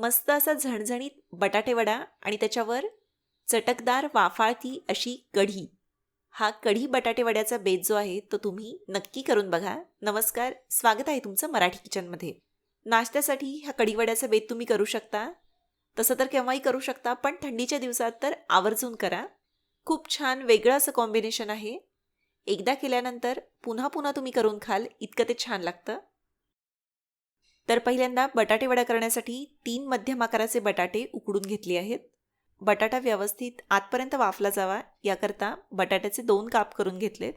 मस्त असा झणझणीत बटाटेवडा आणि त्याच्यावर चटकदार वाफाळती अशी कढी. हा कढी बटाटेवड्याचा बेत जो आहे तो तुम्ही नक्की करून बघा. नमस्कार स्वागत आहे तुमचं मराठी किचनमध्ये. नाश्त्यासाठी हा कढीवड्याचा बेत तुम्ही करू शकता. तसं तर केव्हाही करू शकता पण थंडीच्या दिवसात तर आवर्जून करा. खूप छान वेगळं असं कॉम्बिनेशन आहे. एकदा केल्यानंतर पुन्हा पुन्हा तुम्ही करून खाल इतकं ते छान लागतं. तर पहिल्यांदा बटाटे वडा करण्यासाठी तीन मध्यम आकाराचे बटाटे उकडून घेतले आहेत. बटाटा व्यवस्थित आतपर्यंत वाफला जावा याकरता बटाट्याचे दोन काप करून घेतलेत.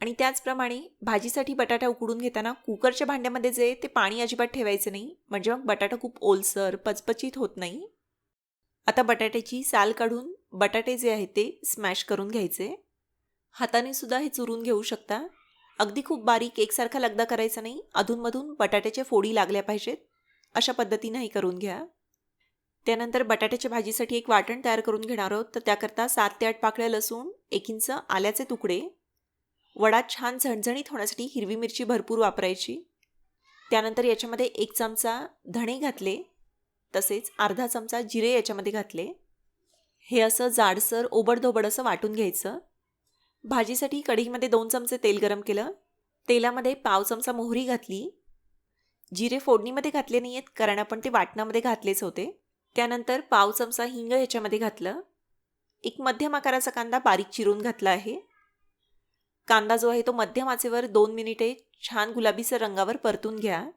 आणि त्याचप्रमाणे भाजीसाठी बटाटा उकडून घेताना कुकरच्या भांड्यामध्ये जे ते पाणी अजिबात ठेवायचं नाही म्हणजे मग बटाटा खूप ओलसर पचपचीत होत नाही. आता बटाट्याची साल काढून बटाटे जे आहेत ते स्मॅश करून घ्यायचे. हाताने सुद्धा हे चुरून घेऊ शकता. अगदी खूप बारीक एकसारखा लगदा करायचा नाही. अधूनमधून बटाट्याच्या फोडी लागल्या पाहिजेत. अशा पद्धतीनं हे करून घ्या. त्यानंतर बटाट्याच्या भाजीसाठी एक वाटण तयार करून घेणार आहोत. तर त्याकरता सात ते आठ पाकळ्या लसूण एक इंच आल्याचे तुकडे वडा छान झणझणीत होण्यासाठी हिरवी मिरची भरपूर वापरायची. त्यानंतर याच्यामध्ये एक चमचा धणे घातले तसेच अर्धा चमचा जिरे याच्यामध्ये घातले. हे असं जाडसर ओबडधोबड असं वाटून घ्यायचं. भाजीसाठी कढईमध्ये दोन चमचे तेल गरम केलं. तेलामध्ये पाव चमचा मोहरी घातली. जिरे फोडणीमध्ये घातले नाही आहेत कारण आपण ते वाटणामध्ये घातलेच होते. त्यानंतर पाव चमचा हिंग ह्याच्यामध्ये घातलं. एक मध्यम आकाराचा कांदा बारीक चिरून घातला आहे. कांदा जो आहे तो मध्यम आचेवर दोन मिनिटे छान गुलाबीसर रंगावर परतून घ्या.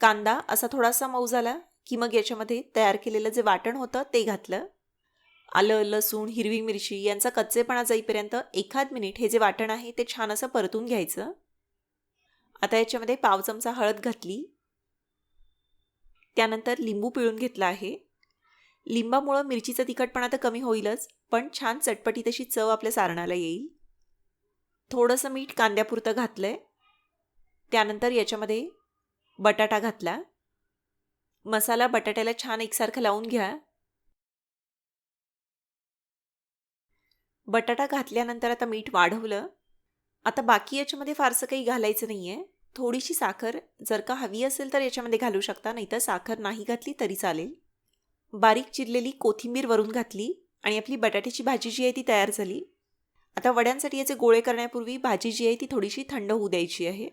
कांदा असा थोडासा मऊ झाला की मग याच्यामध्ये तयार केलेलं जे वाटण होतं ते घातलं. आलं लसूण हिरवी मिरची यांचा कच्चेपणा जाईपर्यंत एखाद मिनिट हे जे वाटण आहे ते छान असं परतून घ्यायचं. आता याच्यामध्ये पाव चमचा हळद घातली. त्यानंतर लिंबू पिळून घेतला आहे. लिंबामुळं मिरचीचा तिखटपणा तर कमी होईलच पण छान चटपटी तशी चव आपल्या सारणाला येईल. थोडंसं मीठ कांद्यापुरतं घातलं आहे त्यानंतर याच्यामध्ये बटाटा घातला. मसाला बटाट्याला छान एकसारखं लावून घ्या. बटाटा घातल्यानंतर आता मीठ वाढवलं. आता बाकी याच्यामध्ये फारसं काही घालायचं नाही आहे थोडीशी साखर जर का हवी असेल तर याच्यामध्ये घालू शकता नाहीतर साखर नाही घातली तरी चालेल. बारीक चिरलेली कोथिंबीर वरून घातली आणि आपली बटाट्याची भाजी जी आहे ती तयार झाली. आता वड्यांसाठी याचे गोळे करण्यापूर्वी भाजी जी आहे ती थोडीशी थंड होऊ द्यायची आहे.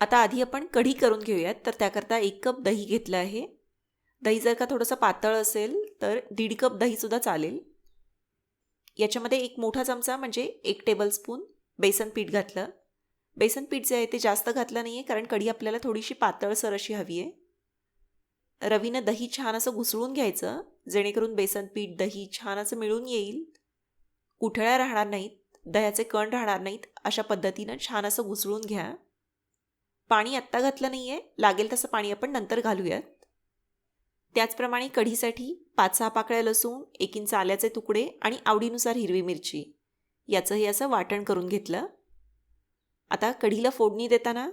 आता आधी आपण कढी करून घेऊयात तर त्याकरता एक कप दही घेतलं आहे. दही जर का थोडंसं पातळ असेल तर दीड कप दहीसुद्धा चालेल. याच्यामध्ये एक मोठा चमचा म्हणजे एक टेबलस्पून बेसन पीठ घातलं. बेसन पीठ जे आहे ते जास्त घातलं नाही आहे कारण कढी आपल्याला थोडीशी पातळसर अशी हवी आहे. रवीनं दही छान असं घुसळून घ्यायचं जेणेकरून बेसन पीठ दही छान असं मिळून येईल. कुठळ्या राहणार नाहीत दह्याचे कण राहणार नाहीत अशा पद्धतीनं छान असं घुसळून घ्या. पाणी आत्ता घातलं नाही आहे लागेल तसं पाणी आपण नंतर घालूयात. त्याचप्रमाणे कढीसाठी पाच सहा पाकळ्या लसूण एक इंच आल्याचे तुकडे आणि आवडीनुसार हिरवी मिरची. याचं हे असं वाटण करून घेतलं. आता कढीला फोडणी देताना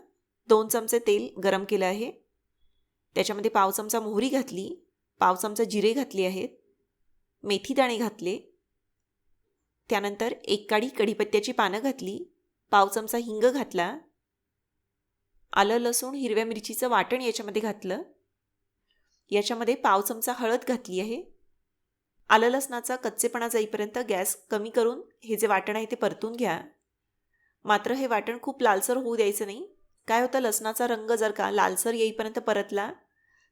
दोन चमचे तेल गरम केलं आहे. त्याच्यामध्ये पाव चमचा मोहरी घातली पाव चमचा जिरे घातले आहेत मेथी दाणे घातले. त्यानंतर एक काडी कढीपत्त्याची पानं घातली पाव चमचा हिंग घातला. आलं लसूण हिरव्या मिरचीचं वाटण याच्यामध्ये घातलं. याच्यामध्ये पाव चमचा हळद घातली आहे. आलं लसणाचा कच्चेपणा जाईपर्यंत गॅस कमी करून हे जे वाटण आहे ते परतून घ्या. मात्र हे वाटण खूप लालसर होऊ द्यायचं नाही. काय होतं लसणाचा रंग जर का लालसर येईपर्यंत परतला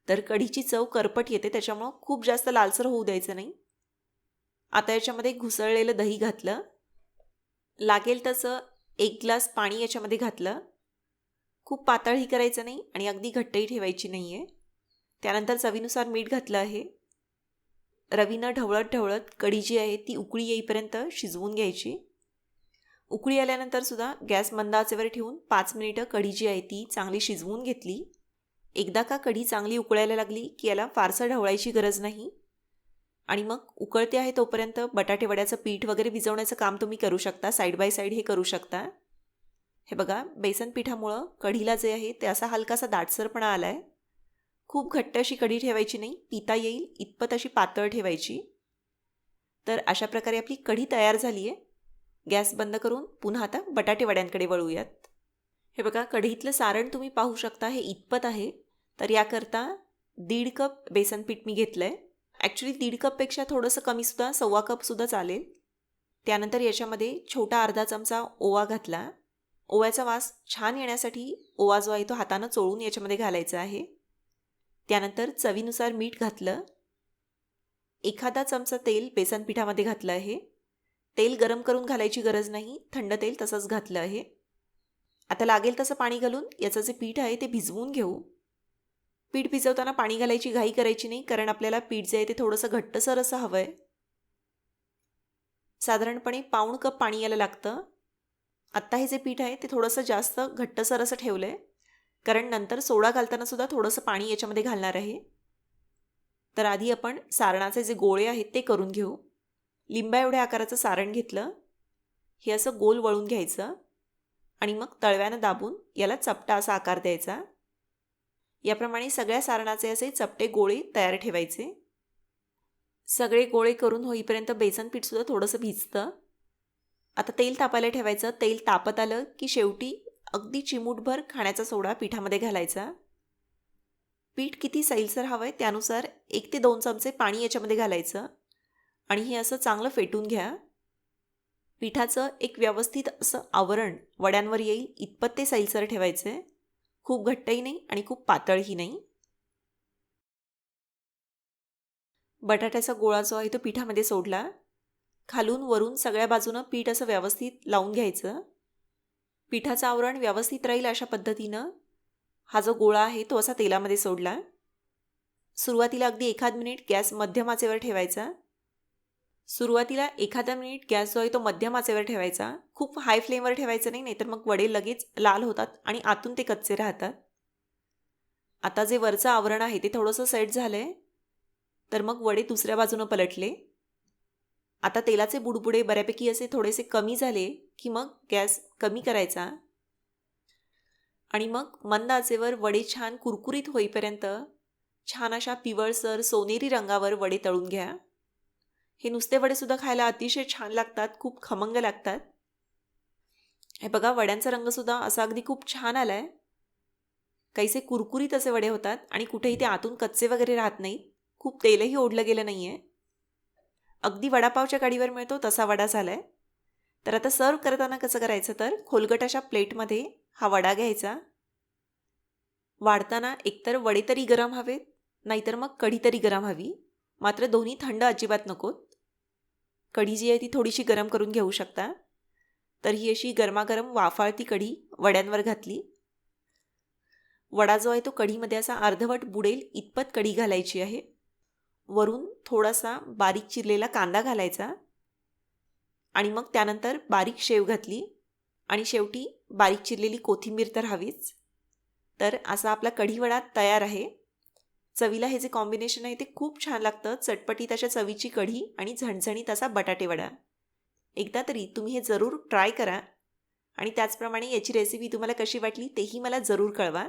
तर कढीची चव करपट येते त्याच्यामुळं खूप जास्त लालसर होऊ द्यायचं नाही. आता याच्यामध्ये घुसळलेलं दही घातलं. लागेल तसं एक ग्लास पाणी याच्यामध्ये घातलं. खूप पातळही करायचं नाही आणि अगदी घट्टही ठेवायची नाही आहे त्यानंतर चवीनुसार मीठ घातलं आहे. रवीनं ढवळत ढवळत कढी जी आहे ती उकळी येईपर्यंत शिजवून घ्यायची. उकळी आल्यानंतर सुद्धा गॅस मंद आचेवर ठेवून पाच मिनिटं कढी जी आहे ती चांगली शिजवून घेतली. एकदा का कढी चांगली उकळायला लागली की याला फारसं ढवळायची गरज नाही. आणि मग उकळते आहे तोपर्यंत बटाटे वड्याचं पीठ वगैरे भिजवण्याचं काम तुम्ही करू शकता. साईड बाय साईड हे करू शकता. हे बघा बेसन पिठामुळं कढीला जे आहे ते असा हलकासा दाटसरपणा आला आहे खूप घट्ट अशी कढी ठेवायची नाही पिता येईल इतपत अशी पातळ ठेवायची. तर अशा प्रकारे आपली कढी तयार झाली आहे. गॅस बंद करून पुन्हा आता बटाटे वड्यांकडे वळूयात. हे बघा कढीतलं सारण तुम्ही पाहू शकता हे इतपत आहे. तर याकरता दीड कप बेसन पीठ मी घेतलं आहे ॲक्च्युली दीड कपपेक्षा थोडंसं कमीसुद्धा सव्वा कपसुद्धा चालेल. त्यानंतर याच्यामध्ये छोटा अर्धा चमचा ओवा घातला. ओव्याचा वास छान येण्यासाठी ओवा जो आहे तो हातानं चोळून याच्यामध्ये घालायचा आहे. त्यानंतर चवीनुसार मीठ घातलं. एखादा चमचा तेल बेसन पिठामध्ये घातलं आहे. तेल गरम करून घालायची गरज नाही. थंड तेल तसंच घातलं आहे. आता लागेल तसं पाणी घालून याचं जे पीठ आहे ते भिजवून घेऊ. पीठ भिजवताना पाणी घालायची घाई करायची नाही कारण आपल्याला पीठ जे आहे ते थोडंसं घट्टसर असं हवं आहे साधारणपणे पाऊण कप पाणी यायला लागतं. आत्ता हे जे पीठ आहे ते थोडंसं जास्त घट्टसर असं ठेवलं आहे कारण नंतर सोडा घालताना सुद्धा थोडंसं पाणी याच्यामध्ये घालणार आहे. तर आधी आपण सारणाचे जे गोळे आहेत ते करून घेऊ. लिंबा एवढ्या आकाराचं सारण घेतलं. हे असं गोल वळून घ्यायचं. आणि मग तळव्यानं दाबून याला चपटा असा आकार द्यायचा. याप्रमाणे सगळ्या सारणाचे असे चपटे गोळे तयार ठेवायचे. सगळे गोळे करून होईपर्यंत बेसन पीठसुद्धा थोडंसं भिजतं. आता तेल तापायला ठेवायचं. तेल तापत आलं की शेवटी अगदी चिमूटभर खाण्याचा सोडा पिठामध्ये घालायचा. पीठ किती सैलसर हवं आहे त्यानुसार एक ते दोन चमचे पाणी याच्यामध्ये घालायचं. आणि हे असं चांगलं फेटून घ्या. पिठाचं एक व्यवस्थित असं आवरण वड्यांवर येईल इतपत ते सैलसर ठेवायचे. खूप घट्टही नाही आणि खूप पातळही नाही. बटाट्याचा गोळा जो आहे तो पिठामध्ये सोडला. खालून वरून सगळ्या बाजूनं पीठ असं व्यवस्थित लावून घ्यायचं. पिठाचं आवरण व्यवस्थित राहील अशा पद्धतीनं? हा जो गोळा आहे तो असा तेलामध्ये सोडला. सुरुवातीला अगदी एखाद मिनिट गॅस मध्यम आचेवर ठेवायचा. सुरुवातीला एखादा मिनिट गॅस जो आहे तो मध्यम आचेवर ठेवायचा. खूप हाय फ्लेमवर ठेवायचं नाही नाहीतर मग वडे लगेच लाल होतात आणि आतून ते कच्चे राहतात. आता जे वरचं आवरण आहे ते थोडंसं सेट झालं आहे तर मग वडे दुसऱ्या बाजूनं पलटले. आता तेलाचे बुडबुडे बऱ्यापैकी असे थोडेसे कमी झाले की मग गॅस कमी करायचा. आणि मग मंद आचेवर वडे छान कुरकुरीत होईपर्यंत छान अशा पिवळसर सोनेरी रंगावर वडे तळून घ्या. हे नुसते वडेसुद्धा खायला अतिशय छान लागतात खूप खमंग लागतात. हे बघा वड्यांचा रंगसुद्धा असा अगदी खूप छान आला आहे काहीसे कुरकुरीत असे वडे होतात आणि कुठेही ते आतून कच्चे वगैरे राहत नाहीत. खूप तेलही ओढलं गेलं नाही आहे अगदी वडापावच्या गाडीवर मिळतो तसा वडा झाला आहे तर आता सर्व करताना कसं करायचं तर खोलगट अशा प्लेटमध्ये हा वडा घ्यायचा. वाढताना एकतर वडे तरी गरम हवेत नाहीतर मग कढी तरी गरम हवी. मात्र दोन्ही थंड अजिबात नकोत. कढी जी आहे ती थोडीशी गरम करून घेऊ शकता. तर ही अशी गरमागरम वाफाळती कढी वड्यांवर घातली. वडा जो आहे तो कढीमध्ये असा अर्धवट बुडेल इतपत कढी घालायची आहे. वरून थोडासा बारीक चिरलेला कांदा घालायचा. आणि मग त्यानंतर बारीक शेव घातली. आणि शेवटी बारीक चिरलेली कोथिंबीर तर हवीच. तर असा आपला कढीवडा तयार आहे. चवीला हे जे कॉम्बिनेशन आहे ते खूप छान लागतं. चटपटीत अशा चवीची कढी आणि झणझणीत असा बटाटेवडा एकदा तरी तुम्ही हे जरूर ट्राय करा. आणि त्याचप्रमाणे याची रेसिपी तुम्हाला कशी वाटली तेही मला जरूर कळवा.